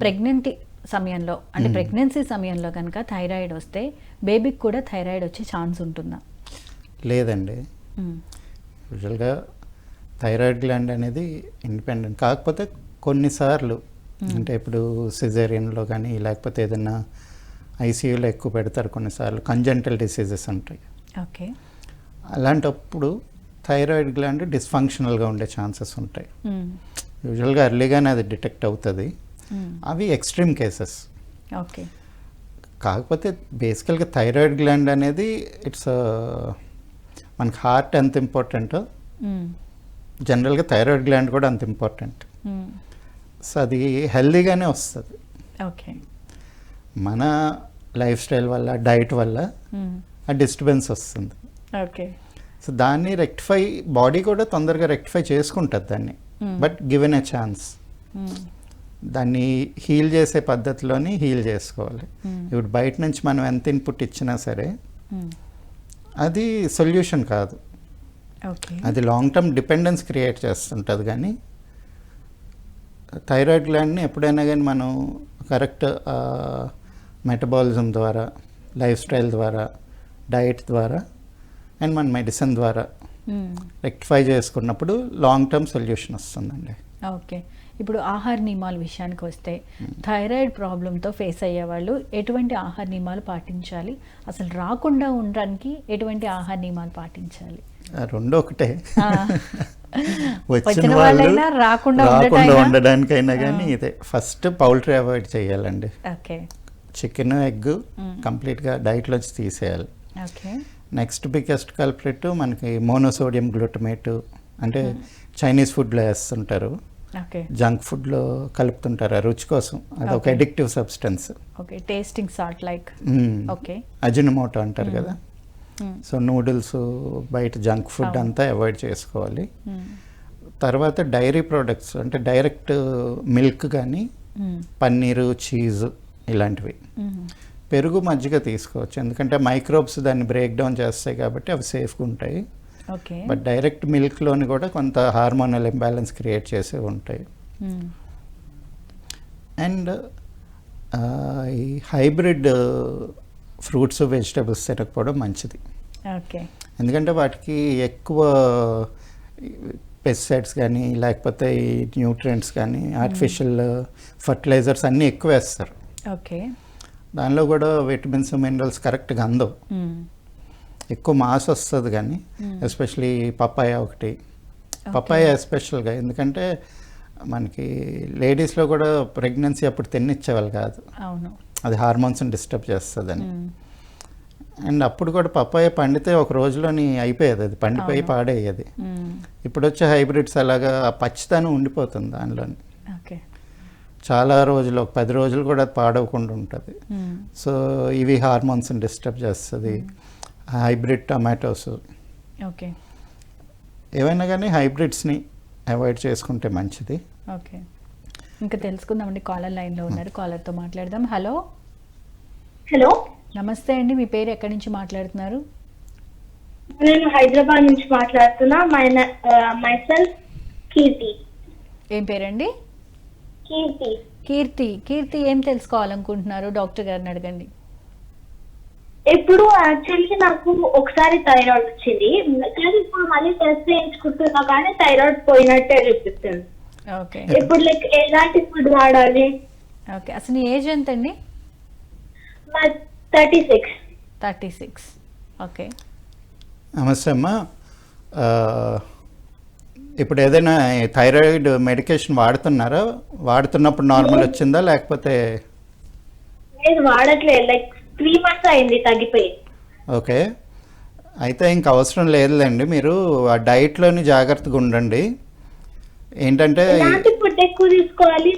Pregnant సమయంలో అంటే pregnancy సమయంలో కనుక థైరాయిడ్ వస్తే బేబీకి కూడా థైరాయిడ్ వచ్చే ఛాన్స్ ఉంటుందా? లేదండి. యూజువల్గా థైరాయిడ్ గ్లాండ్ అనేది ఇండిపెండెంట్. కాకపోతే కొన్నిసార్లు అంటే ఇప్పుడు సిజేరియన్లో కానీ లేకపోతే ఏదైనా ఐసీయూలో ఎక్కువ పెడతారు కొన్నిసార్లు కంజెంటల్ డిసీజెస్ ఉంటాయి. ఓకే. అలాంటప్పుడు థైరాయిడ్ గ్లాండ్ డిస్ఫంక్షనల్గా ఉండే ఛాన్సెస్ ఉంటాయి. యూజువల్గా ఎర్లీగానే అది డిటెక్ట్ అవుతుంది. అవి ఎక్స్ట్రీమ్ కేసెస్ ఓకే కాకపోతే బేసికల్గా థైరాయిడ్ గ్లాండ్ అనేది ఇట్స్ మనకి హార్ట్ ఎంత ఇంపార్టెంటో. జనరల్గా థైరాయిడ్ గ్లాండ్ కూడా అంత ఇంపార్టెంట్. సో అది హెల్దీగానే వస్తుంది. ఓకే మన లైఫ్ స్టైల్ వల్ల డైట్ వల్ల. ఆ డిస్టర్బెన్స్ వస్తుంది. ఓకే సో దాన్ని రెక్టిఫై బాడీ కూడా తొందరగా రెక్టిఫై చేసుకుంటుంది దాన్ని. Hmm. But given a chance. దాన్ని హీల్ చేసే పద్ధతిలోని హీల్ చేసుకోవాలి Hmm. ఇప్పుడు బయట నుంచి మనం ఎంత ఇన్పుట్ ఇచ్చినా సరే మ్మ్. అది సొల్యూషన్ కాదు అది లాంగ్ టర్మ్ డిపెండెన్స్ క్రియేట్ చేస్తుంటుంది కానీ థైరాయిడ్ గ్లాండ్ని ఎప్పుడైనా కానీ మనం కరెక్ట్ మెటబాలిజం ద్వారా లైఫ్ స్టైల్ ద్వారా డైట్ ద్వారా అండ్ మన మెడిసిన్ ద్వారా. రెక్టిఫై చేసుకున్నప్పుడు లాంగ్ టర్మ్ సొల్యూషన్ వస్తుందండి ఓకే. ఇప్పుడు ఆహార నియమాల విషయానికి వస్తే థైరాయిడ్ ప్రాబ్లంతో ఫేస్ అయ్యే వాళ్ళు ఎటువంటి ఆహార నియమాలు పాటించాలి? అసలు రాకుండా ఉండడానికి ఎటువంటి ఆహార నియమాలు పాటించాలి? రెండు ఒకటే. వచ్చిన వాళ్ళు రాకుండా? ఉండడానికైనా కానీ. ఇదే. ఫస్ట్ పౌల్ట్రీ అవాయిడ్ చేయాలండి. ఓకే. Chicken egg. కంప్లీట్గా డైట్లోంచి తీసేయాలి. ఓకే. నెక్స్ట్ బిగ్గెస్ట్ కల్ప్రిట్ మనకి మోనోసోడియం గ్లూటమేట్ అంటే చైనీస్ ఫుడ్లో వేస్తుంటారు ఓకే జంక్ ఫుడ్లో కలుపుతుంటారు ఆ రుచి కోసం. అది ఒక. Addictive substance okay tasting salt like okay Ajinomoto అంటారు మ్మ్. కదా. సో నూడిల్స్ బయట జంక్ ఫుడ్. అంతా అవాయిడ్ చేసుకోవాలి. తర్వాత డైరీ ప్రోడక్ట్స్ అంటే డైరెక్ట్ మిల్క్ కానీ పన్నీరు చీజ్ ఇలాంటివి. పెరుగు మజ్జిగ తీసుకోవచ్చు. ఎందుకంటే మైక్రోబ్స్ దాన్ని బ్రేక్ డౌన్ చేస్తాయి కాబట్టి అవి సేఫ్గా ఉంటాయి. బట్ డైరెక్ట్ మిల్క్లోని కూడా కొంత హార్మోనల్ ఇంబ్యాలెన్స్ క్రియేట్ చేసే ఉంటాయి. అండ్ ఈ హైబ్రిడ్ ఫ్రూట్స్ వెజిటబుల్స్ తినకపోవడం మంచిది. ఓకే. ఎందుకంటే వాటికి ఎక్కువ పెస్టిసైడ్స్ కానీ లేకపోతే ఈ న్యూట్రియంట్స్ కానీ ఆర్టిఫిషియల్ ఫర్టిలైజర్స్ అన్నీ ఎక్కువ వేస్తారు. ఓకే. దానిలో కూడా విటమిన్స్ మినరల్స్ కరెక్ట్గా అందవు. ఎక్కువ మాస్ వస్తుంది కానీ ఎస్పెషలీ పప్పాయ ఒకటి. పప్పాయ ఎస్పెషల్గా ఎందుకంటే మనకి లేడీస్లో కూడా ప్రెగ్నెన్సీ అప్పుడు తిన్నిచ్చేవాళ్ళు కాదు. అవును. అది హార్మోన్స్ని డిస్టర్బ్ చేస్తుందని. అండ్ అప్పుడు కూడా పప్పాయ పండితే ఒక రోజులోని అయిపోయేది అది పండిపోయి మ్మ్. ఇప్పుడు వచ్చే హైబ్రిడ్స్ అలాగా ఆ పచ్చితనం ఉండిపోతుంది దానిలోని. చాలా రోజులు ఒక పది రోజులు కూడా అది పాడవకుండా ఉంటుంది. సో ఇవి హార్మోన్స్ని డిస్టర్బ్ చేస్తుంది. Hybrid tomatoes. ఓకే. ఏవైనా కానీ హైబ్రిడ్స్ని అవాయిడ్ చేసుకుంటే మంచిది. ఓకే. ఇంకా తెలుసుకుందామండి కాలర్ లైన్లో ఉన్నారు కాలర్తో మాట్లాడదాం. హలో? హలో? నమస్తే అండి మీ పేరు ఎక్కడి నుంచి మాట్లాడుతున్నారు? నేను హైదరాబాద్ నుంచి మాట్లాడుతున్నా మై మై సెల్ఫ్ కీర్తి. ఏం పేరండి? కీర్తి. కీర్తి. కీర్తి ఏం తెలుసుకోవాలనుకుంటున్నారు? డాక్టర్ గారిని అడగండి. ఇప్పుడు యాక్చువల్లీ నాకు ఒకసారి థైరాయిడ్ వచ్చింది. కానీ ఇప్పుడు మళ్ళీ టెస్ట్ చేయించుకుంటున్నా కానీ థైరాయిడ్ పోయినట్టే చూపిస్తుంది ఓకే. ఇప్పుడు లైక్ ఎలాంటి ఫుడ్ వాడాలి? ఓకే. అసలు ఏజ్ ఎంత అండి మా thirty six thirty six. Okay. నమస్తే అమ్మా. ఇప్పుడు ఏదైనా థైరాయిడ్ మెడికేషన్ వాడుతున్నారా? వాడుతున్నప్పుడు నార్మల్ వచ్చిందా? లేకపోతే వాడట్లేదు. లైక్ త్రీ మంత్స్ అయింది తగ్గిపోయి. ఓకే. అయితే ఇంక అవసరం లేదులేండి మీరు ఆ డైట్లోని జాగ్రత్తగా ఉండండి. ఏంటంటే ఎలాంటి ఫుడ్ ఎక్కువ తీసుకోవాలి?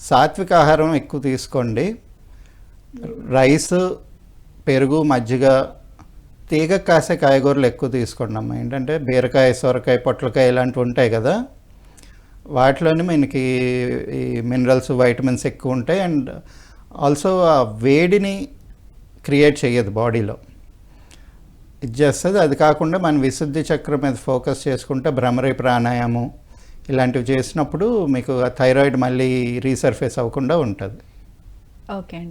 సాత్విక ఆహారం ఎక్కువ తీసుకోండి. రైస్ పెరుగు మజ్జిగ తీగ కాసే కాయగూరలు ఎక్కువ తీసుకోండి అమ్మ. ఏంటంటే బీరకాయ సొరకాయ పొట్లకాయ ఇలాంటివి ఉంటాయి కదా. వాటిలోని మనకి ఈ మినరల్స్ వైటమిన్స్ ఎక్కువ ఉంటాయి. అండ్ ఆల్సో ఆ వేడిని క్రియేట్ చేయదు బాడీలో. ఇది చేస్తుంది. అది కాకుండా మన విశుద్ధి చక్రం మీద ఫోకస్ చేసుకుంటే భ్రమరి ప్రాణాయామం ఇలాంటివి చేసినప్పుడు మీకు థైరాయిడ్ మళ్ళీ రీసర్ఫేస్ అవ్వకుండా ఉంటుంది. ఓకే అండి.